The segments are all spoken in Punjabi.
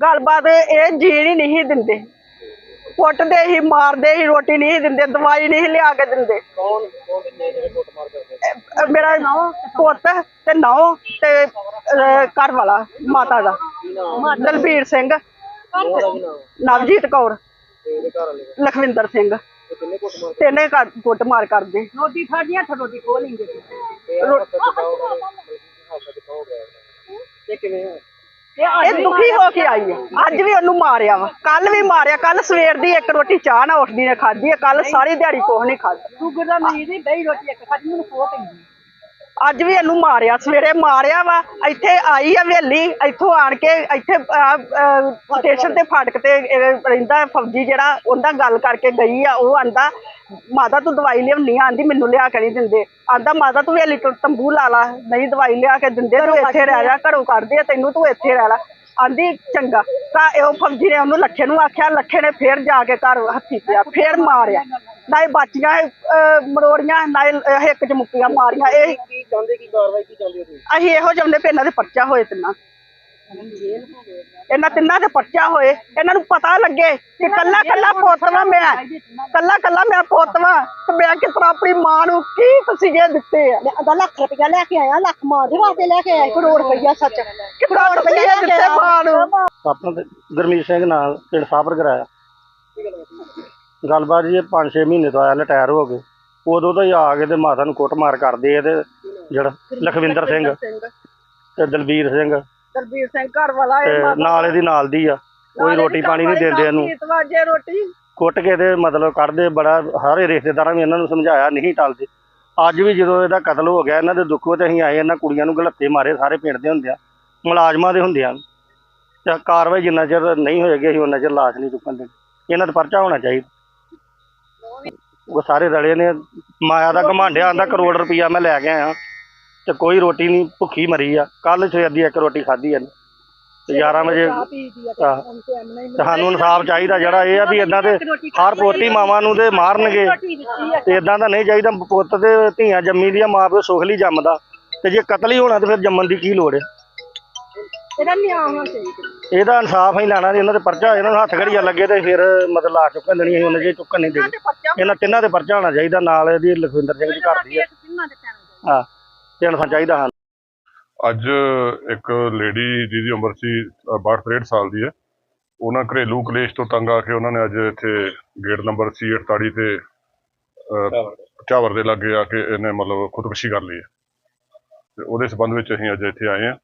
ਗੱਲਬਾਤ ਇਹ ਜੀਣ ਹੀ ਨਹੀਂ ਦਿੰਦੇ। ਕੁੱਟਦੇ ਹੀ ਮਾਰਦੇ ਹੀ ਰੋਟੀ ਨਹੀਂ ਦਿੰਦੇ ਦਵਾਈ ਨਹੀਂ ਲਿਆ ਕੇ ਦਿੰਦੇ। ਕੌਣ ਕੌਣ ਨੇ ਜਿਹੜੇ ਕੁੱਟ ਮਾਰ ਕਰਦੇ ਅਹ ਮੇਰਾ ਪੁੱਤ ਤੇ ਨੌ ਤੇ ਘਰ ਵਾਲਾ ਮਾਤਾ ਦਾ। ਦਲਬੀਰ ਸਿੰਘ। ਨਵਜੀਤ ਕੌਰ। ਲਖਵਿੰਦਰ ਸਿੰਘ। ਤਿੰਨੇ ਕੁੱਟ ਮਾਰ ਕਰਦੇ। ਰੋਟੀ ਖਾਣੀ ਹੱਥ ਰੋਟੀ ਖੋ ਲੈਂਦੇ। ਤੇ ਕਿਵੇਂ ਇਹ ਦੁਖੀ ਹੋ ਕੇ ਆਈ ਹੈ ਅੱਜ ਵੀ ਉਹਨੂੰ ਮਾਰਿਆ ਵਾ। ਕੱਲ ਵੀ ਮਾਰਿਆ। ਕੱਲ ਸਵੇਰ ਦੀ ਇੱਕ ਰੋਟੀ ਚਾਹ ਨਾ ਉੱਠਦੀ ਨੇ ਖਾਧੀ ਹੈ ਕੱਲ ਸਾਰੀ ਦਿਹਾੜੀ ਕੁਛ ਨਹੀਂ ਖਾਧਾ। ਦਾ ਮਰੀਜ਼ ਰੋਟੀ ਇੱਕ ਖਾਣੀ ਮੈਨੂੰ ਖੋ ਪੈਂਦੀ। ਅੱਜ ਵੀ ਇਹਨੂੰ ਮਾਰਿਆ ਸਵੇਰੇ ਮਾਰਿਆ ਵਾ ਇੱਥੇ ਆਈ ਆ ਹਵੇਲੀ ਇੱਥੋਂ ਆਣ ਕੇ ਇੱਥੇ ਸਟੇਸ਼ਨ ਤੇ ਫਾਟਕ ਤੇ ਰਹਿੰਦਾ ਫੌਜੀ ਜਿਹੜਾ ਉਹਦਾ ਗੱਲ ਕਰਕੇ ਗਈ ਆ ਉਹ ਆਂਦਾ ਮਾਤਾ ਤੂੰ ਦਵਾਈ ਲਿਆਉਣੀ ਆਂਦੀ ਮੈਨੂੰ ਲਿਆ ਕੇ ਨਹੀਂ ਦਿੰਦੇ। ਆਂਦਾ ਮਾਤਾ ਤੂੰ ਹਵੇਲੀ ਤੋਂ ਤੰਬੂ ਲਾ ਲਾ ਨਹੀਂ ਦਵਾਈ ਲਿਆ ਕੇ ਦਿੰਦੇ ਤੂੰ ਇੱਥੇ ਰਹਿ ਜਾ ਘਰੋਂ ਕੱਢਦੇ ਆ ਤੈਨੂੰ ਤੂੰ ਇੱਥੇ ਰਹਿ ਲੈ। ਆਂਦੀ ਚੰਗਾ। ਤਾਂ ਇਹ ਫੌਜੀ ਨੇ ਉਹਨੂੰ ਲੱਖੇ ਨੂੰ ਆਖਿਆ ਲੱਖੇ ਨੇ ਫੇਰ ਜਾ ਕੇ ਘਰ ਹੱਥੀ ਪਿਆ ਫੇਰ ਮਾਰਿਆ। ਨਾ ਇਹ ਬਾਚੀਆਂ ਮਰੋੜੀਆਂ ਨਾ ਇਹ ਹਿੱਕ ਚ ਮੁੱਕੀਆਂ ਮਾਰੀਆਂ ਇਹ ਕੀ ਚਾਹੁੰਦੇ ਕੀ ਕਾਰਵਾਈ ਕੀ ਚਾਹੁੰਦੇ ਹੋ ਤੁਸੀਂ? ਅਸੀਂ ਇਹੋ ਚਾਹੁੰਦੇ ਵੀ ਇਹਨਾਂ ਦੇ ਪਰਚਾ ਹੋਏ ਤਿੰਨਾਂ ਇਹਨਾਂ ਤਿੰਨਾਂ ਦੇ ਪਰਚਾ ਹੋਏ। ਇਹਨਾਂ ਨੂੰ ਪਤਾ ਲੱਗੇ ਕਿ ਕੱਲਾ ਕੱਲਾ ਪੁੱਤ ਵਾਂ ਮੈਂ। ਕੱਲਾ ਕੱਲਾ ਮੈਂ ਪੁੱਤ ਵਾਂ ਤੇ ਮੈਂ ਕਿਸ ਤਰ੍ਹਾਂ ਆਪਣੀ ਮਾਂ ਨੂੰ ਕੀ ਤਸੀਹੇ ਦਿੱਤੇ ਆ? ਅਦਾ ਲੱਖ ਰੁਪਇਆ ਲੈ ਕੇ ਆਇਆ ਲੱਖ ਮਾਂ ਦੇ ਵਾਸਤੇ ਲੈ ਕੇ ਆਇਆ ਕਰੋੜ ਰੁਪਇਆ ਸੱਚ। ਕਿਤਨਾ ਤਸੀਹੇ ਦਿੱਤੇ ਮਾਂ ਨੂੰ? ਆਪਣਾ ਤੇ ਗੁਰਮੀਤ ਸਿੰਘ ਨਾਲ ਪਿੰਡ ਸਾਬਰ ਕਰਾਇਆ। ਗੱਲਬਾਤ ਜੀ 5-6 ਮਹੀਨੇ ਤੋਂ ਆਇਆ ਰਿਟਾਇਰ ਹੋ ਗਏ। ਉਦੋਂ ਤੋਂ ਹੀ ਆ ਕੇ ਤੇ ਮਾਤਾ ਨੂੰ ਕੁੱਟਮਾਰ ਕਰਦੇ ਆ ਤੇ ਜਿਹੜਾ ਲਖਵਿੰਦਰ ਸਿੰਘ ਤੇ ਦਲਬੀਰ ਸਿੰਘ। ਦਲਬੀਰ ਸਿੰਘ ਘਰ ਵਾਲਾ ਤੇ ਨਾਲ ਇਹਦੀ ਨਾਲ ਦੀ ਆ। ਕੋਈ ਰੋਟੀ ਪਾਣੀ ਨਹੀਂ ਦਿੰਦੇ ਇਹਨੂੰ। ਰੋਟੀ। ਕੁੱਟ ਕੇ ਤੇ ਮਤਲਬ ਕੱਢਦੇ ਬੜਾ ਸਾਰੇ ਰਿਸ਼ਤੇਦਾਰਾਂ ਵੀ ਇਹਨਾਂ ਨੂੰ ਸਮਝਾਇਆ ਨਹੀਂ ਟਲਦੇ। ਅੱਜ ਵੀ ਜਦੋਂ ਇਹਦਾ ਕਤਲ ਹੋ ਗਿਆ ਇਹਨਾਂ ਦੇ ਦੁੱਖੋਂ ਤੇ ਅਸੀਂ ਆਏ ਇਹਨਾਂ ਕੁੜੀਆਂ ਨੂੰ ਗਲੱਤੇ ਮਾਰੇ ਸਾਰੇ ਪਿੰਡ ਦੇ ਹੁੰਦੇ ਆ ਮੁਲਾਜ਼ਮਾਂ ਦੇ ਹੁੰਦੇ ਆ ਤੇ ਕਾਰਵਾਈ ਜਿੰਨਾ ਚਿਰ ਨਹੀਂ ਹੋਏਗੀ ਅਸੀਂ ਉਹਨਾਂ ਚਿਰ ਲਾਸ਼ ਨਹੀਂ ਚੁੱਕਣ ਦੇਣੀ। ਇਹਨਾਂ ਦਾ ਪਰਚਾ ਹੋਣਾ ਚਾਹੀਦਾ। ਉਹ ਸਾਰੇ ਰਲੇ ਨੇ। ਮਾਇਆ ਦਾ ਘਮਾਂਡਿਆ ਆਂਦਾ ਕਰੋੜ ਰੁਪਈਆ ਮੈਂ ਲੈ ਕੇ ਆਇਆ। ਤੇ ਕੋਈ ਰੋਟੀ ਨਹੀਂ ਭੁੱਖੀ ਮਰੀ ਆ। ਕੱਲ ਸਵੇਰ ਦੀ ਇੱਕ ਰੋਟੀ ਖਾਧੀ ਆ ਤੇ 11 ਵਜੇ ਤੇ ਸਾਨੂੰ ਇਨਸਾਫ ਚਾਹੀਦਾ ਜਿਹੜਾ ਇਹ ਆ ਵੀ ਇਦਾਂ ਦੇ ਹਰ ਪੋਤੀ ਮਾਵਾਂ ਨੂੰ ਤੇ ਮਾਰਨਗੇ। ਤੇ ਇਦਾਂ ਦਾ ਨਹੀਂ ਚਾਹੀਦਾ ਪੁੱਤ ਤੇ ਧੀਆਂ ਜੰਮੀ ਦੀਆਂ ਮਾਂ ਪਿਓ ਸੁਖ ਲਈ ਜੰਮਦਾ। ਤੇ ਜੇ ਕਤਲ ਹੀ ਹੋਣਾ ਤੇ ਫਿਰ ਜੰਮਣ ਦੀ ਕੀ ਲੋੜ ਹੈ ਇਹਦਾ ਨਿਆਂ ਹੋਣਾ ਚਾਹੀਦਾ। ਇਹਦਾ ਇਨਸਾਫ ਹੀ ਲੈਣਾ ਜੀ ਇਹਨਾਂ ਦੇ ਪਰਚਾ ਇਹਨਾਂ ਨੂੰ ਹੱਥ ਘੜੀਆ ਲੱਗੇ ਤੇ ਫਿਰ ਮਤਲਬ ਲਾ ਚੁੱਕਣ ਦੇਣੀ ਅਸੀਂ ਉਹਨਾਂ ਜੇ ਚੁੱਕਣ ਨਹੀਂ ਦੇਣੀ। ਇਹਨਾਂ ਤਿੰਨਾਂ ਦੇ ਪਰਚਾ ਹੋਣਾ ਚਾਹੀਦਾ ਨਾਲ ਇਹਦੀ ਲਖਵਿੰਦਰ ਸਿੰਘ ਦੀ ਘਰ ਦੀ ਹੈ ਹਾਂ। ਇਨਸਾਨ ਚਾਹੀਦਾ ਹਨ ਅੱਜ ਇੱਕ ਲੇਡੀ ਜਿਹਦੀ ਉਮਰ ਸੀ 62 ਸਾਲ ਦੀ ਹੈ। ਉਹਨਾਂ ਘਰੇਲੂ ਕਲੇਸ਼ ਤੋਂ ਤੰਗ ਆ ਕੇ ਉਹਨਾਂ ਨੇ ਅੱਜ ਇੱਥੇ ਗੇਟ ਨੰਬਰ C48 ਤੇ ਚਾਵਰ ਦੇ। ਲਾਗੇ ਆ ਕੇ ਇਹਨੇ ਮਤਲਬ ਖੁਦਕੁਸ਼ੀ ਕਰ ਲਈ ਹੈ। ਤੇ ਉਹਦੇ ਸਬੰਧ ਵਿੱਚ ਅਸੀਂ ਅੱਜ ਇੱਥੇ ਆਏ ਹਾਂ।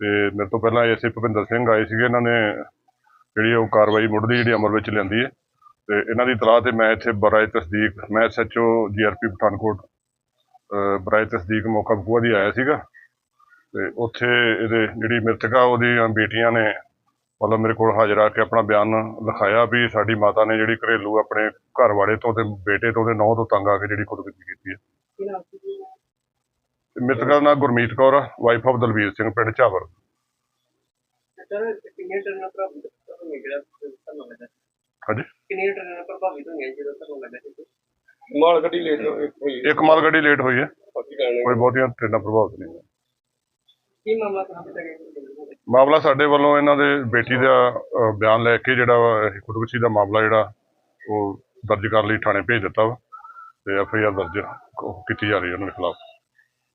ਤੇ ਮੇਰੇ ਤੋਂ ਪਹਿਲਾਂ ਐਸਏ ਭੁਪਿੰਦਰ ਸਿੰਘ ਆਏ ਸੀਗੇ ਇਹਨਾਂ ਨੇ ਜਿਹੜੀ ਉਹ ਕਾਰਵਾਈ ਮੁੱਢਲੀ ਜਿਹੜੀ ਅਮਲ ਵਿੱਚ ਲਿਆਂਦੀ ਹੈ। ਤੇ ਇਹਨਾਂ ਦੀ ਤਲਾਹ ਤੇ ਮੈਂ ਇੱਥੇ ਬਰਾਏ ਤਸਦੀਕ ਮੈਂ ਐਸਐਚਓ ਜੀਆਰਪੀ ਪਠਾਨਕੋਟ ਬਰਾਏ ਤਸਦੀਕ ਮੌਕਾ ਬਕੂਆ ਦੀ ਆਇਆ ਸੀਗਾ। ਤੇ ਉੱਥੇ ਇਹਦੇ ਜਿਹੜੀ ਮ੍ਰਿਤਕਾ ਉਹਦੀਆਂ ਬੇਟੀਆਂ ਨੇ ਮਤਲਬ ਮੇਰੇ ਕੋਲ ਹਾਜ਼ਰ ਆ ਕੇ ਆਪਣਾ ਬਿਆਨ ਲਿਖਾਇਆ ਵੀ ਸਾਡੀ ਮਾਤਾ ਨੇ ਜਿਹੜੀ ਘਰੇਲੂ ਆਪਣੇ ਘਰ ਵਾਲੇ ਤੋਂ ਤੇ ਬੇਟੇ ਤੋਂ ਤੇ ਨੌ ਤੋਂ ਤੰਗ ਆ ਕੇ ਜਿਹੜੀ ਖੁਦਕੁਸ਼ੀ ਕੀਤੀ ਹੈ। ਮ੍ਰਿਤਕਾ ਦਾ ਨਾਂ ਗੁਰਮੀਤ ਕੌਰ ਵਾਈਫ ਆਫ ਦਲਵੀਰ ਸਿੰਘ ਪਿੰਡ ਝਾਵਰ ਹਾਂਜੀ? ਕਿੰਨੇ ਟਰਨ ਪ੍ਰਭਾਵਿਤ ਹੋਣਗੇ ਜਿਹੜਾ ਤੁਹਾਨੂੰ ਲੱਗਾ ਸੀ? ਮਾਲ ਗੱਡੀ ਲੇਟ ਹੋਈ ਇੱਕ ਮਾਲ ਗੱਡੀ ਲੇਟ ਹੋਈ ਹੈ। ਕੋਈ ਬਹੁਤੀਆਂ ਟ੍ਰੇਨਾਂ ਪ੍ਰਭਾਵਿਤ ਨਹੀਂ ਹੋਈਆਂ। ਕੀ ਮਾਮਲਾ ਸਾਹਮਣੇ ਮਾਮਲਾ ਸਾਡੇ ਵੱਲੋਂ ਇਹਨਾਂ ਦੇ ਬੇਟੀ ਦਾ ਬਿਆਨ ਲੈ ਕੇ ਜਿਹੜਾ ਖੁਦਕੁਸ਼ੀ ਦਾ ਮਾਮਲਾ ਜਿਹੜਾ ਉਹ ਦਰਜ ਕਰਨ ਲਈ ਥਾਣੇ ਭੇਜ ਦਿੱਤਾ ਵਾ। ਤੇ ਐਫ ਆਈ ਆਰ ਦਰਜ ਕੀਤੀ ਜਾ ਰਹੀ ਹੈ ਉਹਨਾਂ ਦੇ ਖਿਲਾਫ।